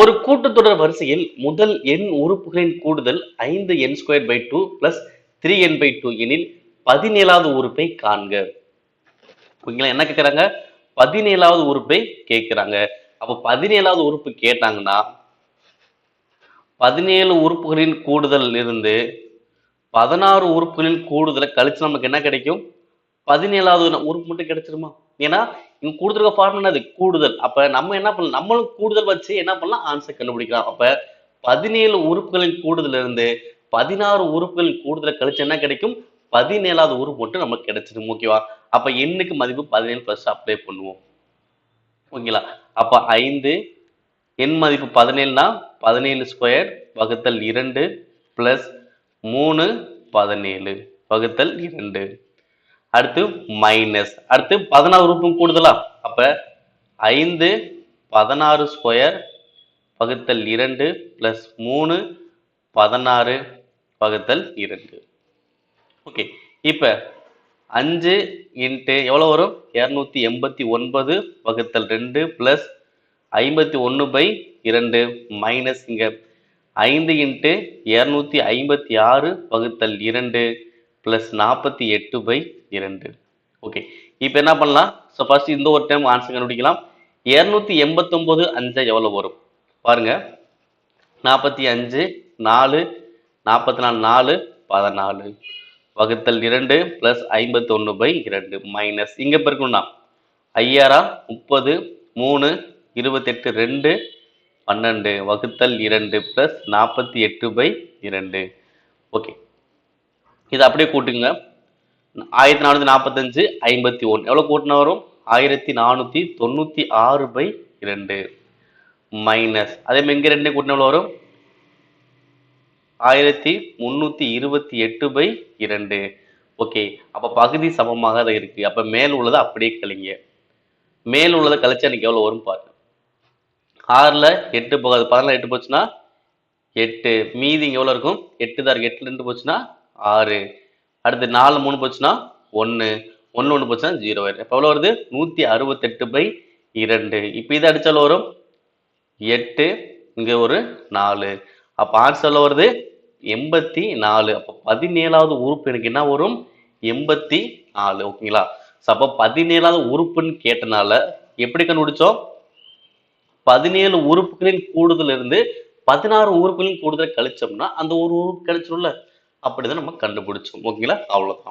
ஒரு கூட்டுத்தொடர் வரிசையில் முதல் எண் உறுப்புகளின் கூடுதல் ஐந்து n square by two plus three n by two எனில் பதினேழாவது உறுப்பை காண்க. ஓகேங்களா என்ன கேட்குறாங்க பதினேழாவது உறுப்பை கேட்குறாங்க அப்போ பதினேழாவது உறுப்பு கேட்டாங்கன்னா பதினேழு உறுப்புகளின் கூடுதல் இருந்து பதினாறு உறுப்புகளின் கூடுதலை கழிச்சு நமக்கு என்ன கிடைக்கும்? பதினேழாவது உறுப்பு மட்டும் கிடைச்சிருமா? ஏன்னா இங்க கொடுத்துருக்க ஃபார்முலா அது கூடுதல். அப்ப நம்ம என்ன பண்ணலாம் நம்மளும் கூடுதல் வச்சு என்ன பண்ணலாம்? ஆன்சர் கண்டுபிடிக்கலாம். அப்ப பதினேழு உறுப்புகளின் கூடுதல் இருந்து பதினாறு உறுப்புகளின் கூடுதலை கழிச்சு என்ன கிடைக்கும்? பதினேழாவது உறுப்பு மட்டும் நமக்கு கிடைச்சிடும் ஓகேவா அப்ப எண்ணுக்கு மதிப்பு? பதினேழு பிளஸ் அப்ளை பண்ணுவோம். ஓகேங்களா அப்ப ஐந்து எண் மதிப்பு பதினேழுனா பதினேழு ஸ்கொயர் வகுத்தல் இரண்டு பிளஸ் மூணு பதினேழு வகுத்தல் இரண்டு. அடுத்து மைனஸ் அடுத்து பதினாறு உறுப்பும் கூடுதலா? அப்ப ஐந்து பதினாறு ஸ்கொயர் வகுத்தல் இரண்டு பிளஸ் மூணு பதினாறு வகுத்தல் இரண்டு. ஓகே இப்ப அஞ்சு இன்ட்டு எவ்வளோ வரும்? இரநூத்தி எண்பத்தி ஒன்பது வகுத்தல் ரெண்டு ப்ளஸ் ஐம்பத்தி ஒன்று பை இரண்டு மைனஸ் இங்கே. ஐந்து இன்ட்டு இரநூத்தி ஐம்பத்தி ஆறு வகுத்தல் இரண்டு. ப்ளஸ் நாற்பத்தி எட்டு பை இரண்டு. ஓகே இப்போ என்ன பண்ணலாம்? ஸோ ஃபர்ஸ்ட் இந்த ஒரு டைம் ஆன்சர் கண்டுபிடிக்கலாம். இரநூத்தி எண்பத்தொம்போது அஞ்சு எவ்வளோ வரும்? பாருங்க. நாற்பத்தி அஞ்சு நாலு நாற்பத்தி நாலு நாலு பதினாலு. வகுத்தல் இரண்டு ப்ளஸ் ஐம்பத்தி ஒன்று பை இரண்டு மைனஸ் இங்கே பெருக்கணும்னா ஐயாயிரம் முப்பது மூணு இருபத்தெட்டு ரெண்டு பன்னெண்டு. வகுத்தல் இரண்டு ப்ளஸ் நாற்பத்தி எட்டு பை இரண்டு. ஓகே இதை அப்படியே கூட்டுங்க. ஆயிரத்தி நானூற்றி நாற்பத்தஞ்சு ஐம்பத்தி ஒன்று. எவ்வளோ கூட்டினா வரும்? ஆயிரத்தி நானூற்றி தொண்ணூற்றி ஆறு பை இரண்டு. மைனஸ். அதே மாதிரி இங்கே ரெண்டு கூட்டினா எவ்வளோ வரும்? ஆயிரத்தி முந்நூற்றி இருபத்தி எட்டு பை இரண்டு. ஓகே. அப்போ பகுதி சமமாக தான் இருக்கு. அப்போ மேல் உள்ளதை அப்படியே கழிங்க. மேல் உள்ளதை கழிச்சு எனக்கு எவ்வளோ வரும் பாருங்க. ஆறில் எட்டு போகாது. பதினாலு எட்டு போச்சுன்னா எட்டு. மீதி இங்கே எவ்வளோ இருக்கும்? எட்டு தான் இருக்குது எட்டு ரெண்டு போச்சுன்னா ஆறு. அடுத்து நாலு மூணு போச்சுன்னா ஒன்று ஒன்று ஒன்று போச்சுன்னா ஜீரோ ஆயிடும் இப்போ எவ்வளோ வருது? நூற்றி அறுபத்தெட்டு பை இரண்டு. இப்போ இதை அடிச்சாலும் வரும்? எட்டு. இங்கே ஒரு நாலு. அப்போ ஆன்சரில் வருது? எண்பத்தி நாலு. அப்போ பதினேழாவது உறுப்பு எனக்கு என்ன வரும்? எண்பத்தி நாலு. ஓகேங்களா? ஸோ அப்போ பதினேழாவது உறுப்புன்னு கேட்டனால எப்படி கண்டுபிடிச்சோம்? பதினேழு உறுப்புகளின் கூடுதல் இருந்து பதினாறு உறுப்புகளின் கூடுதல் கழிச்சோம்னா அந்த ஒரு உறுப்பு கழிச்சிடும்ல அப்படிதான் நம்ம கண்டுபிடிச்சோம். ஓகேங்களா? அவ்வளவுதான்.